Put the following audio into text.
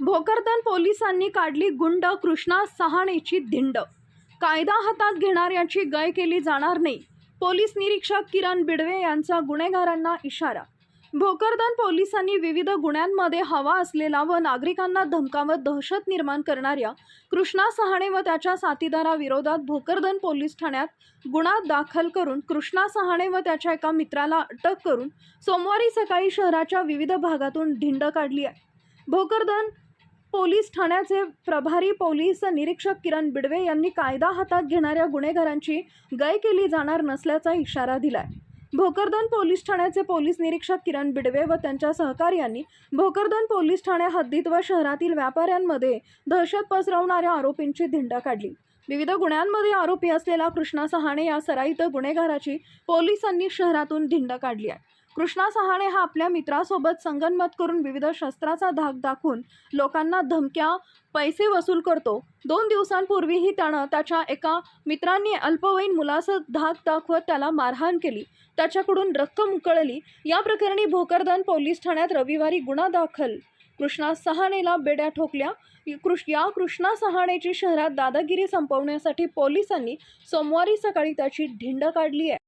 भोकरदन पोलिसांनी काढली गुंड कृष्णा सहाणेची धिंड. कायदा हातात घेणाऱ्याची गय केली जाणार नाही. पोलीस निरीक्षक किरण बिडवे यांचा गुन्हेगारांना इशारा. भोकरदन पोलिसांनी विविध गुन्ह्यांमध्ये हवा असलेला व नागरिकांना धमकावत दहशत निर्माण करणाऱ्या कृष्णा सहाणे व त्याच्या साथीदाराविरोधात भोकरदन पोलीस ठाण्यात गुन्हा दाखल करून कृष्णा सहाणे व त्याच्या एका मित्राला अटक करून सोमवारी सकाळी शहराच्या विविध भागातून धिंड काढली आहे. भोकरदन पोलीस ठाण्याचे प्रभारी पोलीस निरीक्षक किरण बिडवे यांनी कायदा हातात घेणाऱ्या गुन्हेगारांची गय केली जाणार नसल्याचा इशारा दिलाय. भोकरदन पोलीस ठाण्याचे पोलीस निरीक्षक किरण बिडवे व त्यांच्या सहकार्यांनी भोकरदन पोलीस ठाण्या हद्दीत व शहरातील व्यापाऱ्यांमध्ये दहशत पसरवणाऱ्या आरोपींची धिंड काढली. विविध गुन्ह्यांमध्ये आरोपी असलेला कृष्णा सहाणे या सराईत गुन्हेगाराची पोलिसांनी शहरातून धिंड काढली आहे. कृष्णा सहाणे हा आपल्या मित्रासोबत संगनमत करून विविध शस्त्राचा धाक दाखवून लोकांना धमक्या पैसे वसूल करतो. दोन दिवसांपूर्वीही त्यानं त्याच्या एका मित्रांनी अल्पवयीन मुलाचं धाक दाखवत त्याला मारहाण केली. त्याच्याकडून रक्कम उकळली. या प्रकरणी भोकरदन पोलीस ठाण्यात रविवारी गुन्हा दाखल. कृष्णा सहाणेला बेड्या ठोकल्या. कृष या कृष्णा सहाणेची शहरात दादागिरी संपवण्यासाठी पोलिसांनी सोमवारी सकाळी त्याची ढिंड काढली आहे.